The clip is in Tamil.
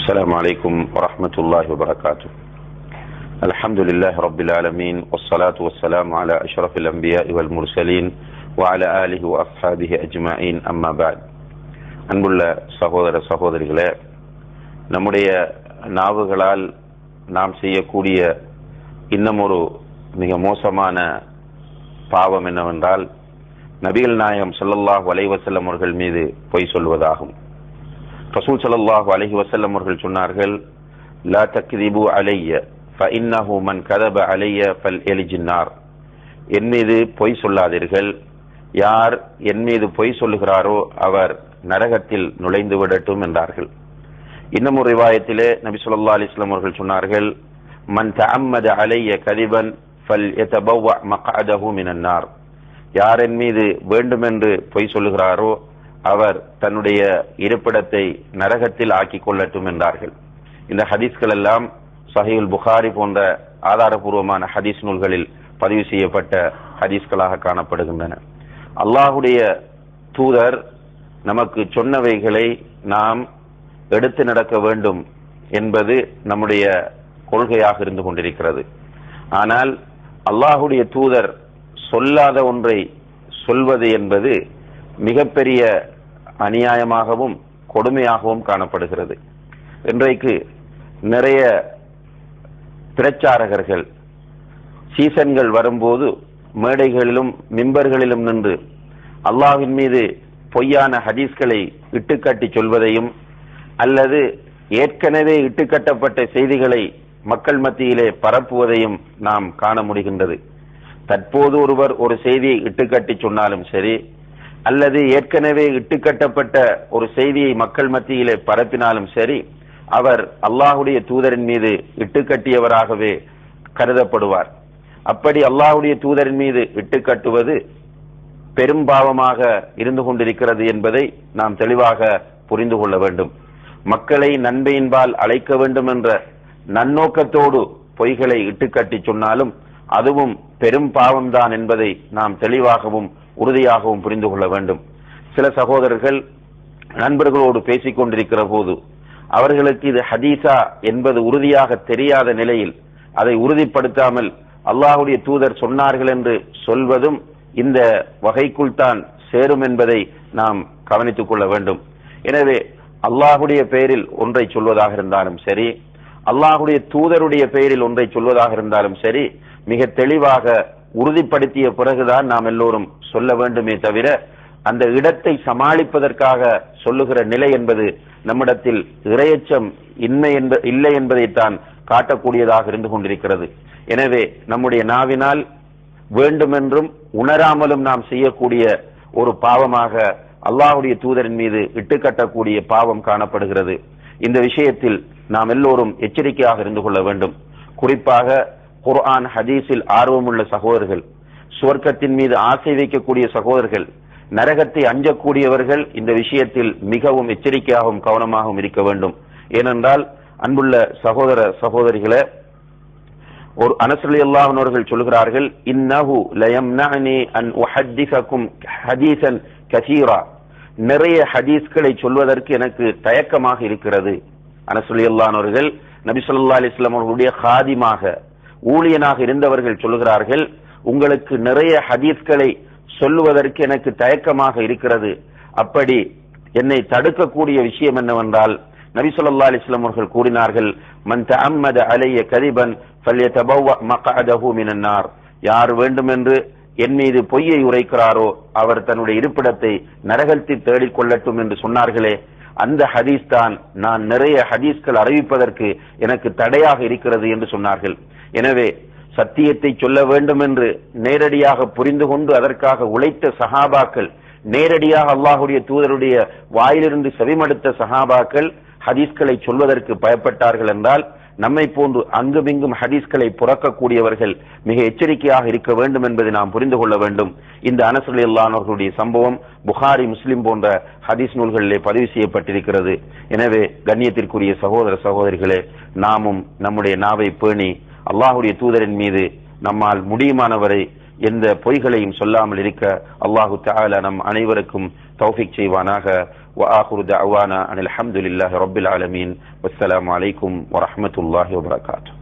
السلام عليكم ورحمة الله وبركاته الحمد لله رب العالمين والصلاة والسلام على أشرف الأنبياء والمرسلين وعلى آله وأصحابه أجمعين أما بعد அன்புள்ள சகோதர சகோதரிகளே நம்முடைய நாவுகளால் நாம் செய்யக்கூடிய இன்னும் ஒரு மிக மோசமான பாவம் என்னவென்றால் நபிகள் நாயகம் ஸல்லல்லாஹு அலைஹி வஸல்லம் அவர்கள் மீது பொய் சொல்வதாகும் ரசூல் ஸல்லல்லாஹு அலஹி வசல்லம் அவர்கள் சொன்னார்கள் லா தக்ரிபு அலைய ஃபஇன்னஹு மன் கதப அலைய ஃபல் எலிஜின்னார் என் மீது பொய் சொல்லாதீர்கள். யார் என் மீது பொய் சொல்லுகிறாரோ அவர் நரகத்தில் நுழைந்து விடட்டும் என்றார்கள். இன்னும் ஒரு ரிவாயத்திலே நபி சொல்லா அலிஸ்லாம் அவர்கள் சொன்னார்கள் மன் தஅம்மத அலைய கதிபன் ஃபல் யதபவ்வ மகாதஹு மினன்னார் யார் என் மீது வேண்டுமென்று பொய் சொல்லுகிறாரோ அவர் தன்னுடைய இருப்பிடத்தை நரகத்தில் ஆக்கிக் கொள்ளட்டும் என்றார்கள். இந்த ஹதீஸ்கள் எல்லாம் சஹீல் புகாரி போன்ற ஆதாரபூர்வமான ஹதீஸ் நூல்களில் பதிவு செய்யப்பட்ட ஹதீஸ்களாக காணப்படுகின்றன. அல்லாஹுடைய தூதர் நமக்கு சொன்னவைகளை நாம் எடுத்து நடக்க வேண்டும் என்பது நம்முடைய கொள்கையாக இருந்து கொண்டிருக்கிறது. ஆனால் அல்லாஹுடைய தூதர் சொல்லாத ஒன்றை சொல்வது என்பது மிகப்பெரிய அநியாயமாகவும் கொடுமையாகவும் காணப்படுகிறது. இன்றைக்கு நிறைய பிரச்சாரகர்கள் சீசன்கள் வரும்போது மேடைகளிலும் மிம்பர்களிலும் நின்று அல்லாஹின் மீது பொய்யான ஹதீஸ்களை இட்டுக்கட்டி சொல்வதையும் அல்லது ஏற்கனவே இட்டுக்கட்டப்பட்ட செய்திகளை மக்கள் மத்தியிலே பரப்புவதையும் நாம் காண முடிகின்றது. தற்போது ஒருவர் ஒரு செய்தியை இட்டுக்கட்டி சொன்னாலும் சரி அல்லது ஏற்கனவே இட்டுக்கட்டப்பட்ட ஒரு செய்தியை மக்கள் மத்தியிலே பரப்பினாலும் சரி அவர் அல்லாஹுடைய தூதரின் மீது இட்டுக்கட்டியவராகவே கருதப்படுவார். அப்படி அல்லாஹுடைய தூதரின் மீது இட்டுக்கட்டுவது பெரும் பாவமாக இருந்து கொண்டிருக்கிறது என்பதை நாம் தெளிவாக புரிந்து கொள்ள வேண்டும். மக்களை நன்மையின்பால் அழைக்க வேண்டும் என்ற நன்னோக்கத்தோடு பொய்களை இட்டுக்கட்டி சொன்னாலும் அதுவும் பெரும் பாவம்தான் என்பதை நாம் தெளிவாகவும் உறுதியாகவும் புரிந்து கொள்ள வேண்டும். சில சகோதரர்கள் நண்பர்களோடு பேசிக் கொண்டிருக்கிற போது அவர்களுக்கு இது ஹதீசா என்பது உறுதியாக தெரியாத நிலையில் அதை உறுதிப்படுத்தாமல் அல்லாஹுடைய தூதர் சொன்னார்கள் என்று சொல்வதும் இந்த வகைக்குள் தான் சேரும் என்பதை நாம் கவனித்துக் கொள்ள வேண்டும். எனவே அல்லாஹுடைய பெயரில் ஒன்றை சொல்வதாக இருந்தாலும் சரி அல்லாஹுடைய தூதருடைய பெயரில் ஒன்றை சொல்வதாக இருந்தாலும் சரி மிக தெளிவாக உறுதிப்படுத்திய பிறகுதான் நாம் எல்லோரும் சொல்ல வேண்டுமே தவிர அந்த இடத்தை சமாளிப்பதற்காக சொல்லுகிற நிலை என்பது நம்மிடத்தில் இரையச்சம் இன்மை என்ப இல்லை என்பதைத்தான் காட்டக்கூடியதாக இருந்து கொண்டிருக்கிறது. எனவே நம்முடைய நாவினால் வேண்டுமென்றும் உணராமலும் நாம் செய்யக்கூடிய ஒரு பாவமாக அல்லாஹுடைய தூதரின் மீது இட்டுக்கட்டக்கூடிய பாவம் காணப்படுகிறது. இந்த விஷயத்தில் நாம் எல்லோரும் எச்சரிக்கையாக இருந்து கொள்ள வேண்டும். குறிப்பாக குர்ஆன் ஹதீஸில் ஆர்வமுள்ள சகோதரர்கள் சுவர்க்கத்தின் மீது ஆசை வைக்கக்கூடிய சகோதரர்கள் நரகத்தை அஞ்சக்கூடியவர்கள் இந்த விஷயத்தில் மிகவும் எச்சரிக்கையாகவும் கவனமாகவும் இருக்க வேண்டும். ஏனென்றால் அன்புள்ள சகோதர சகோதரிகளை ஒரு அனசலி அல்லாஹர்கள் சொல்கிறார்கள் இன்னஹு லயம்னஅனி அன் உஹத்திஸகும் ஹதீசன் கசீரா. நிறைய ஹதீஸ்களை சொல்வதற்கு எனக்கு தயக்கமாக இருக்கிறது. அனசலி அல்லாஹர்கள் நபி சொல்லா அலிஸ்லாம் அவர்களுடைய ஹாதிமாக ஊழியனாக இருந்தவர்கள் சொல்கிறார்கள் உங்களுக்கு நிறைய ஹதீஸ்களை சொல்லுவதற்கு எனக்கு தயக்கமாக இருக்கிறது. அப்படி என்னை தடுக்கக்கூடிய விஷயம் என்னவென்றால் நபி சொல்லா அலிஸ்லாம் அவர்கள் கூறினார்கள் மன் தஅம்மத அலைய கதிபன் ஃபல்யதபவ்வ மக்அதஹு மினன் யார் வேண்டுமென்று என் மீது பொய்யை உரைக்கிறாரோ அவர் தன்னுடைய இருப்பிடத்தை நரகத்தில் தேடிக் கொள்ளட்டும் என்று சொன்னார்களே அந்த ஹதீஸ் தான் நான் நிறைய ஹதீஸ்கள் அறிவிப்பதற்கு எனக்கு தடையாக இருக்கிறது என்று சொன்னார்கள். எனவே சத்தியத்தை சொல்ல வேண்டும் என்று நேரடியாக புரிந்து கொண்டு அதற்காக உழைத்த சஹாபாக்கள் நேரடியாக அல்லாஹுடைய தூதருடைய வாயிலிருந்து செவிமடுத்த சஹாபாக்கள் ஹதீஸ்களை சொல்வதற்கு பயப்பட்டார்கள் என்றால் நம்மை போன்று அங்குமிங்கும் ஹதீஸ்களை புறக்கக்கூடியவர்கள் மிக எச்சரிக்கையாக இருக்க வேண்டும் என்பதை நாம் புரிந்து கொள்ள வேண்டும். இந்த அனசலி அல்லானவர்களுடைய சம்பவம் புகாரி முஸ்லிம் போன்ற ஹதீஸ் நூல்களிலே பதிவு செய்யப்பட்டிருக்கிறது. எனவே கண்ணியத்திற்குரிய சகோதர சகோதரிகளே நாமும் நம்முடைய நாவை பேணி அல்லாஹுடைய தூதரின் மீது நம்மால் முடியுமானவரை எந்த பொய்களையும் சொல்லாமல் இருக்க அல்லாஹு தஆலா நம் அனைவருக்கும் தௌஃபிக் செய்வானாக وآخر دعوانا أن الحمد لله رب العالمين والسلام عليكم ورحمة الله وبركاته